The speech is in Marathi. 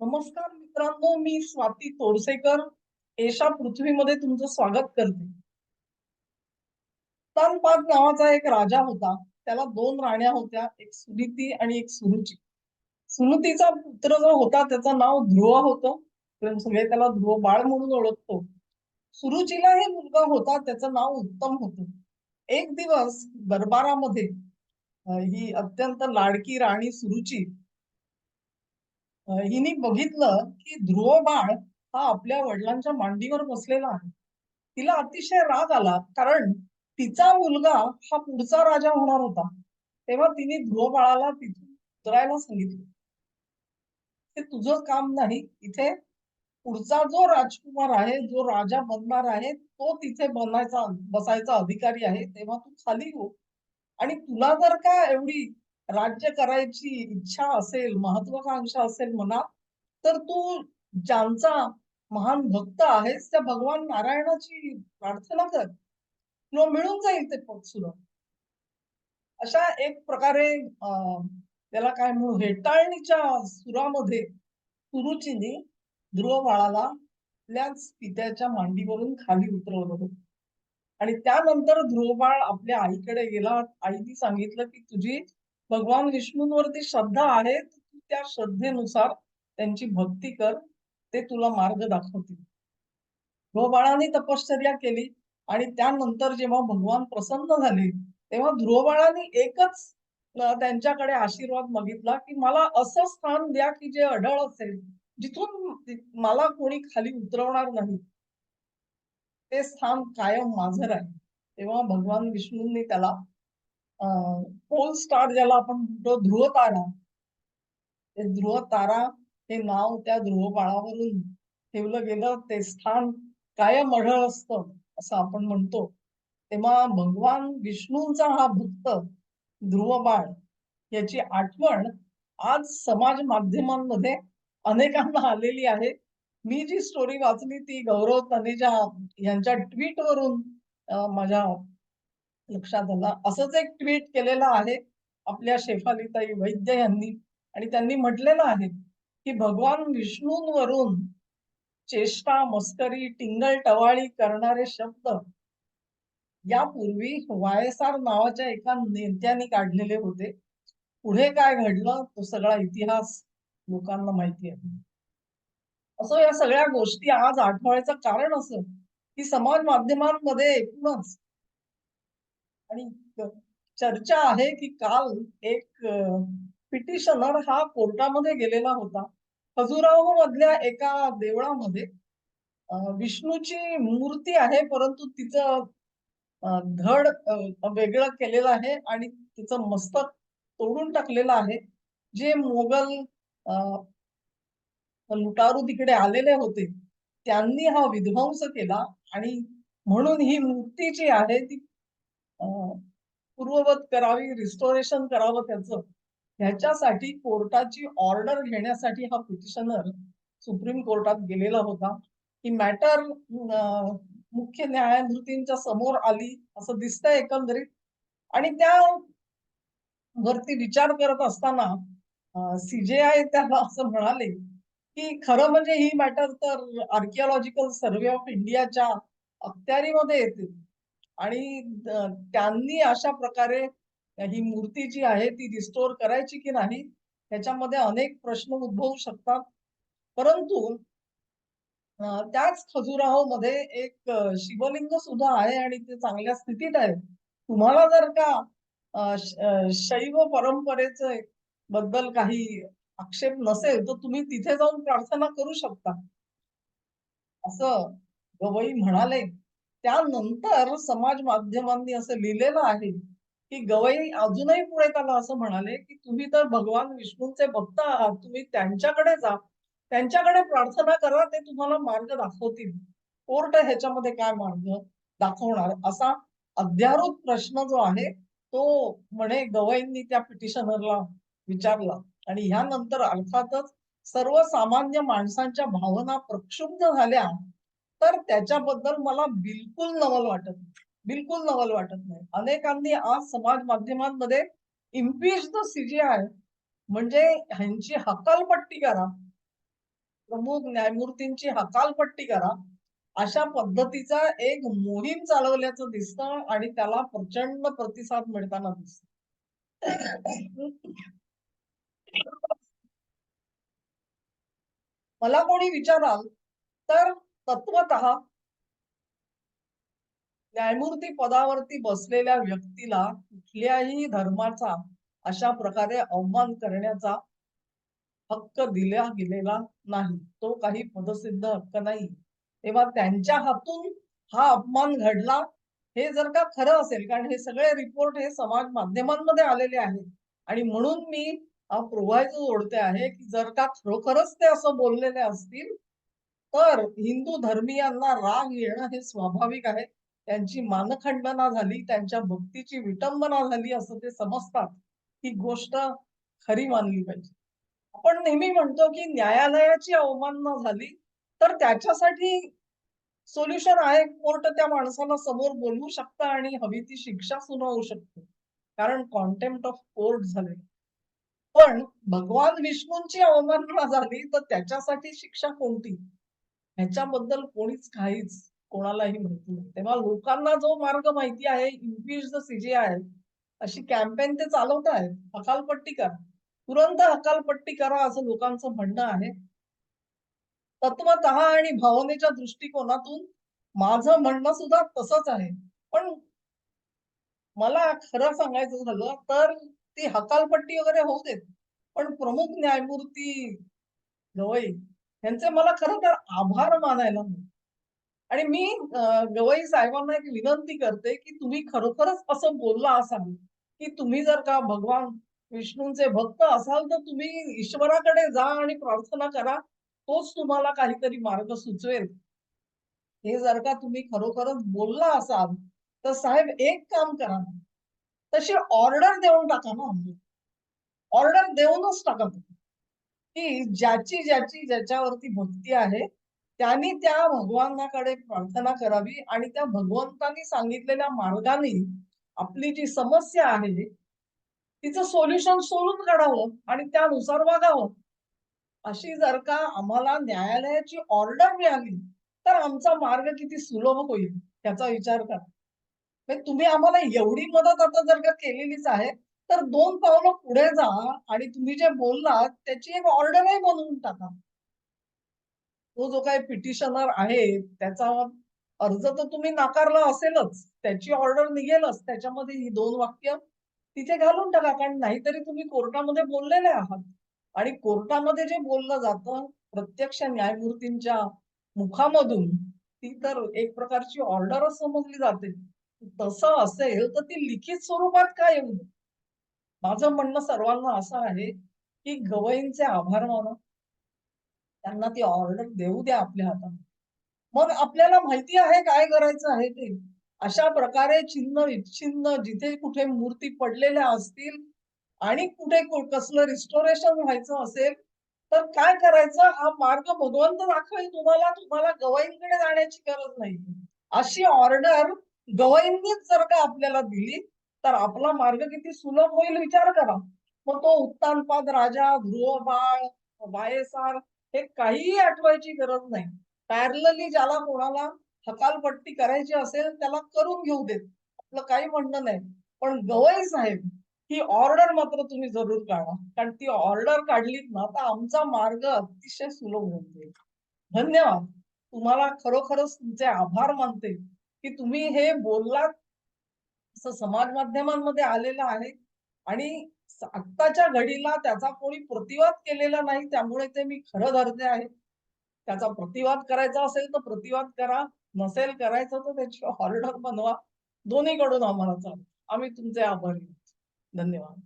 नमस्कार मित्रांनो मी स्वाती तोरसेकर एशा पृथ्वीमध्ये तुमचं स्वागत करते. उत्तानपाद नावाचा एक राजा होता. त्याला दोन राण्या होत्या एक सुनीती आणि एक सुरुची. सुनीतीचा पुत्र जो होता त्याचं नाव ध्रुव होतं. सगळे त्याला ध्रुव बाळ म्हणून ओळखतो. सुरुचीला हे मुलगा होता त्याचं नाव उत्तम होतं. एक दिवस दरबारामध्ये ही अत्यंत लाडकी राणी सुरुची हिने बघितलं की ध्रुव बाळ हा आपल्या वडिलांच्या मांडीवर बसलेला आहे. तिला अतिशय राग आला कारण तिचा मुलगा हा पुढचा राजा होणार होता. तेव्हा तिने ध्रुव बाळाला तिथून उतरायला सांगितलं. ते तुझं काम नाही. इथे पुढचा जो राजकुमार आहे जो राजा बनणार आहे तो तिथे बनायचा बसायचा अधिकारी आहे. तेव्हा तू खाली हो. आणि तुला जर का एवढी राज्य करायची इच्छा असेल महत्वाकांक्षा असेल मनात तर तू ज्यांचा महान भक्त आहेस त्या भगवान नारायणाची प्रार्थना कर. किंवा मिळून जाईल ते पद सुद्धा. अशा एक प्रकारे अं, त्याला काय म्हणू हेटाळणीच्या सुरामध्ये सुरुचीने ध्रुव बाळाला आपल्याच पित्याच्या मांडीवरून खाली उतरवलं होतं. आणि त्यानंतर ध्रुवबाळ आपल्या आईकडे गेला. आईने सांगितलं की तुझी भगवान विष्णूंवरती श्रद्धा आहे त्या श्रद्धेनुसार त्यांची भक्ती कर ते तुला मार्ग दाखवतील. ध्रुवबाळाने तपश्चर्या केली आणि त्यानंतर जेव्हा भगवान प्रसन्न झाले तेव्हा ध्रुवबाळाने एकच त्यांच्याकडे आशीर्वाद मागितला की मला असं स्थान द्या की जे अढळ असेल जिथून मला कोणी खाली उतरवणार नाही. ते स्थान कायम माझं राहील. तेव्हा भगवान विष्णूंनी त्याला पोल स्टार ज्याला आपण म्हणतो ध्रुव तारा ते ध्रुव तारा हे नाव त्या ध्रुव बाळावरून ठेवलं गेलं. ते स्थान कायम अढळ असतं असं आपण म्हणतो. तेव्हा भगवान विष्णूंचा हा भक्त ध्रुव बाळ याची आठवण आज समाज माध्यमांमध्ये अनेकांना आलेली आहे. मी जी स्टोरी वाचली ती गौरव तनेजा यांच्या ट्विट वरून माझ्या लक्षात आला. असंच एक ट्विट केलेलं आहे आपल्या शेफालीताई वैद्य यांनी. आणि त्यांनी म्हटलेलं आहे की भगवान विष्णूंवरून चेष्टा मस्करी टिंगल टवाळी करणारे शब्द यापूर्वी वाय एस आर नावाच्या एका नेत्याने काढलेले होते. पुढे काय घडलं तो सगळा इतिहास लोकांना माहिती आहे. असं या सगळ्या गोष्टी आज आठवायचं कारण असं की समाज माध्यमांमध्ये एकूणच आणि चर्चा आहे की काल एक पिटिशनर हा कोर्टामध्ये गेलेला होता. खजुराहो मधल्या एका देवळामध्ये विष्णूची मूर्ती आहे परंतु तिचं धड वेगळं केलेलं आहे आणि तिचं मस्तक तोडून टाकलेलं आहे. जे मोगल लुटारू तिकडे आलेले होते त्यांनी हा विध्वंस केला आणि म्हणून ही मूर्ती जी आहे ती पूर्ववत करावी रिस्टोरेशन करावं त्याचं. ह्याच्यासाठी कोर्टाची ऑर्डर घेण्यासाठी हा पिटिशनर सुप्रीम कोर्टात गेलेला होता. ही मॅटर मुख्य न्यायमूर्तींच्या समोर आली असं दिसतंय एकंदरीत. आणि त्या वरती विचार करत असताना सीजेआय त्याला असं म्हणाले की खरं म्हणजे ही मॅटर तर आर्किओलॉजिकल सर्व्हे ऑफ इंडियाच्या अखत्यारीमध्ये येते. आणि त्यांनी अशा प्रकारे ही मूर्ती जी आहे ती रिस्टोर करायची की नाही ह्याच्यामध्ये अनेक प्रश्न उद्भवू शकतात. परंतु त्याच खजुराहो मध्ये एक शिवलिंग सुद्धा आहे आणि ते चांगल्या स्थितीत आहे. तुम्हाला जर का शैव परंपरेचे बद्दल काही आक्षेप नसेल तर तुम्ही तिथे जाऊन प्रार्थना करू शकता. असं गवई म्हणाले. त्यानंतर समाज माध्यमांनी असं लिहिलेलं आहे की गवई अजूनही पुढे त्याला असं म्हणाले की तुम्ही तर भगवान विष्णूंचे भक्त आहात तुम्ही त्यांच्याकडे जा त्यांच्याकडे प्रार्थना करा ते तुम्हाला मार्ग दाखवतील. कोर्ट ह्याच्यामध्ये काय मार्ग दाखवणार? असा अध्यारूत प्रश्न जो आहे तो म्हणे गवईंनी त्या पिटिशनरला विचारला. आणि ह्यानंतर अर्थातच सर्वसामान्य माणसांच्या भावना प्रक्षुब्ध झाल्या. तर त्याच्याबद्दल मला बिलकुल नवल वाटत नाही. बिलकुल नवल वाटत नाही. अनेकांनी आज समाज माध्यमांमध्ये इम्पीच द सीजीआय म्हणजे ह्यांची हकालपट्टी करा. प्रमुख न्यायमूर्तींची हकालपट्टी करा. अशा पद्धतीचा एक मोहीम चालवल्याचं दिसतं आणि त्याला प्रचंड प्रतिसाद मिळताना दिसत. मला कोणी विचाराल तर तत्वत न्यायमूर्ती पदावरती बसलेल्या व्यक्तीला कुठल्याही धर्माचा अशा प्रकारे अवमान करण्याचा हक्क दिला गेलेला नाही. तो काही पदसिद्ध हक्क नाही. तेव्हा त्यांच्या हातून हा अपमान घडला हे जर का खरं असेल कारण हे सगळे रिपोर्ट हे समाज माध्यमांमध्ये आलेले आहेत. आणि म्हणून मी हा जोडते आहे की जर का खरोखरच ते असं बोललेले असतील तर हिंदू धर्मीयांना राग येणं हे स्वाभाविक आहे. त्यांची मानखंडना झाली त्यांच्या भक्तीची विटंबना झाली असं ते समजतात. ही गोष्ट खरी मानली पाहिजे. आपण नेहमी म्हणतो की न्यायालयाची अवमानना झाली तर त्याच्यासाठी सोल्युशन आहे. कोर्ट त्या माणसाला समोर बोलवू शकतं आणि हवी ती शिक्षा सुनावू शकते. कारण कॉन्टेम्प्ट ऑफ कोर्ट झाले पण भगवान विष्णूंची अवमानना झाली तर त्याच्यासाठी शिक्षा कोणती? ह्याच्याबद्दल कोणीच काहीच कोणालाही माहिती नाही. तेव्हा लोकांना जो मार्ग माहिती आहे इम्पीच द सीजीआय अशी कॅम्पेन ते चालवत आहेत हकालपट्टी करा. तुरंत हकालपट्टी करा असं लोकांचं म्हणणं आहे. तत्वत आणि भावनेच्या दृष्टिकोनातून माझं म्हणणं सुद्धा तसंच आहे. पण मला खरं सांगायचं झालं तर ती हकालपट्टी वगैरे होऊ देत पण प्रमुख न्यायमूर्ती गवई यांचे मला खरं तर आभार मानायला आणि मी गवई साहेबांना एक विनंती करते की तुम्ही खरोखरच असं बोलला असाल की तुम्ही जर का भगवान विष्णूंचे भक्त असाल तर तुम्ही ईश्वराकडे जा आणि प्रार्थना करा तोच तुम्हाला काहीतरी मार्ग सुचवेल. हे जर का तुम्ही खरोखरच बोलला असाल तर साहेब एक काम करा तशी ऑर्डर देऊन टाका ना ऑर्डर देऊनच टाका. की ज्याची ज्याची ज्याच्यावरती भक्ती आहे त्यांनी त्या भगवानाकडे प्रार्थना करावी आणि त्या भगवंतांनी सांगितलेल्या मार्गाने आपली जी समस्या आहे तिचं सोल्युशन सोडून काढावं आणि त्यानुसार वागावं. अशी जर का आम्हाला न्यायालयाची ऑर्डर मिळाली तर आमचा मार्ग किती सुलभ होईल याचा विचार करा. म्हणजे तुम्ही आम्हाला एवढी मदत आता जर का केलेलीच आहे तर दोन पावलं पुढे जा आणि तुम्ही जे बोललात त्याची एक ऑर्डरही बनवून टाका. तो जो काही पिटिशनर आहे त्याचा अर्ज तर तुम्ही नाकारला असेलच. त्याची ऑर्डर निघेलच. त्याच्यामध्ये ही दोन वाक्य तिथे घालून टाका. कारण नाहीतरी तुम्ही कोर्टामध्ये बोललेले आहात. आणि कोर्टामध्ये जे बोललं जातं प्रत्यक्ष न्यायमूर्तींच्या मुखामधून ती तर एक प्रकारची ऑर्डरच समजली जाते. तसं असेल तर ती लिखित स्वरूपात काय येऊ माझं म्हणणं सर्वांना असं आहे की गवईंचे आभार माना. त्यांना ती ऑर्डर देऊ द्या आपल्या हातात. मग आपल्याला माहिती आहे काय करायचं आहे ते? अशा प्रकारे चिन्ह विच्छिन्न जिथे कुठे मूर्ती पडलेल्या असतील आणि कुठे कसलं रिस्टोरेशन व्हायचं असेल तर काय करायचं? हा मार्ग भगवंत दाखवेल तुम्हाला. तुम्हाला गवईंकडे जाण्याची गरज नाही. अशी ऑर्डर गवईंनीच जर का आपल्याला दिली तर आपला मार्ग किती सुलभ होईल विचार करा. मग तो उत्तानपाद राजा ध्रुव बाळ वायसार हे काहीही आठवायची गरज नाही. पॅरलली ज्याला कोणाला हकालपट्टी करायची असेल त्याला करून घेऊ देत. आपलं काही म्हणणं नाही. पण गवई साहेब ही ऑर्डर मात्र तुम्ही जरूर काढा. कारण ती ऑर्डर काढलीत ना तर आमचा मार्ग अतिशय सुलभ होऊन जाईल. धन्यवाद. तुम्हाला खरोखरच तुमचे आभार मानते की तुम्ही हे बोललात असं समाज माध्यमांमध्ये आलेलं आहे. आणि आत्ताच्या घडीला त्याचा कोणी प्रतिवाद केलेला नाही त्यामुळे ते मी खरं धरते आहे. त्याचा प्रतिवाद करायचा असेल तर प्रतिवाद करा नसेल करायचं तर त्याची ऑर्डर बनवा. दोन्हीकडून आम्हाला चालू आम्ही तुमचे आभारी धन्यवाद.